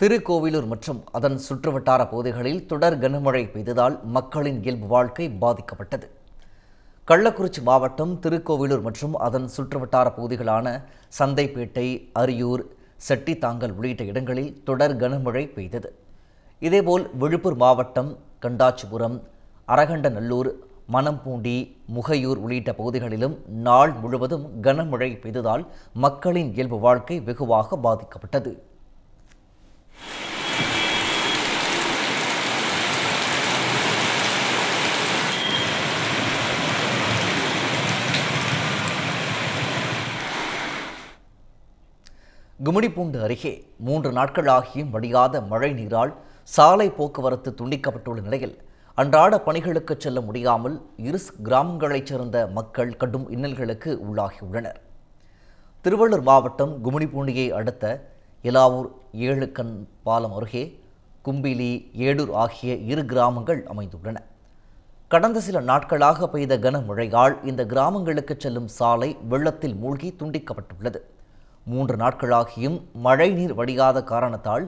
திருக்கோவிலூர் மற்றும் அதன் சுற்றுவட்டார பகுதிகளில் தொடர் கனமழை பெய்ததால் மக்களின் இயல்பு வாழ்க்கை பாதிக்கப்பட்டது. கள்ளக்குறிச்சி மாவட்டம் திருக்கோவிலூர் மற்றும் அதன் சுற்றுவட்டார பகுதிகளான சந்தைப்பேட்டை அரியூர் செட்டித்தாங்கல் உள்ளிட்ட இடங்களில் தொடர் கனமழை பெய்தது. இதேபோல் விழுப்புர் மாவட்டம் கண்டாச்சிபுரம் அரகண்டநல்லூர் மணம்பூண்டி முகையூர் உள்ளிட்ட பகுதிகளிலும் நாள் முழுவதும் கனமழை பெய்ததால் மக்களின் இயல்பு வாழ்க்கை வெகுவாக பாதிக்கப்பட்டது. கும்மிடிப்பூண்டு அருகே மூன்று நாட்களாகியும் வடியாத மழை நீரால் சாலை போக்குவரத்து துண்டிக்கப்பட்டுள்ள நிலையில் அன்றாட பணிகளுக்கு செல்ல முடியாமல் இரு கிராமங்களைச் சேர்ந்த மக்கள் கடும் இன்னல்களுக்கு உள்ளாகியுள்ளனர். திருவள்ளூர் மாவட்டம் கும்மிடிப்பூண்டியை அடுத்த இலாவூர் ஏழுக்கண் பாலம் அருகே கும்பிலி ஏடூர் ஆகிய இரு கிராமங்கள் அமைந்துள்ளன. கடந்த சில நாட்களாக பெய்த கனமழையால் இந்த கிராமங்களுக்கு செல்லும் சாலை வெள்ளத்தில் மூழ்கி துண்டிக்கப்பட்டுள்ளது. மூன்று நாட்களாகியும் மழைநீர் வடியாத காரணத்தால்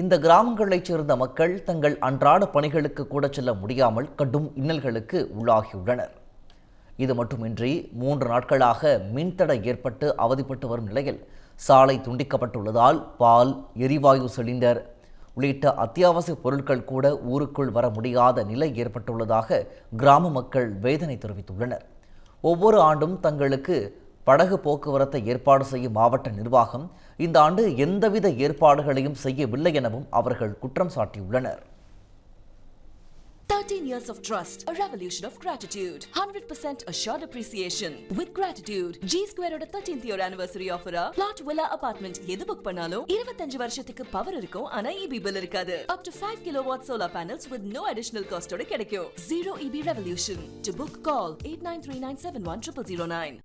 இந்த கிராமங்களைச் சேர்ந்த மக்கள் தங்கள் அன்றாட பணிகளுக்கு கூட செல்ல முடியாமல் கடும் இன்னல்களுக்கு உள்ளாகியுள்ளனர். இது மட்டுமின்றி மூன்று நாட்களாக மின்தடை ஏற்பட்டு அவதிப்பட்டு வரும் நிலையில் சாலை துண்டிக்கப்பட்டுள்ளதால் பால் எரிவாயு சிலிண்டர் உள்ளிட்ட அத்தியாவசிய பொருட்கள் கூட ஊருக்குள் வர முடியாத நிலை ஏற்பட்டுள்ளதாக கிராம மக்கள் வேதனை தெரிவித்துள்ளனர். ஒவ்வொரு ஆண்டும் தங்களுக்கு படகு போக்குவரத்தை ஏற்பாடு செய்யும் மாவட்ட நிர்வாகம் இந்த ஆண்டு எந்தவித ஏற்பாடுகளையும் செய்யவில்லை எனவும் அவர்கள் குற்றம் சாட்டியுள்ளனர் 13 years of trust, a revolution of gratitude, 100% assured appreciation. With gratitude, G Square ஓட 13th year anniversary offer a plot villa apartment எது புக் பண்ணாலும் 25 வருஷத்துக்கு பவர் இருக்கும் ஆனா EB bill இருக்காது. Up to 5 kilowatt solar panels with no additional cost ஓட கிடைக்கும். Zero EB revolution. To book call 8939710009.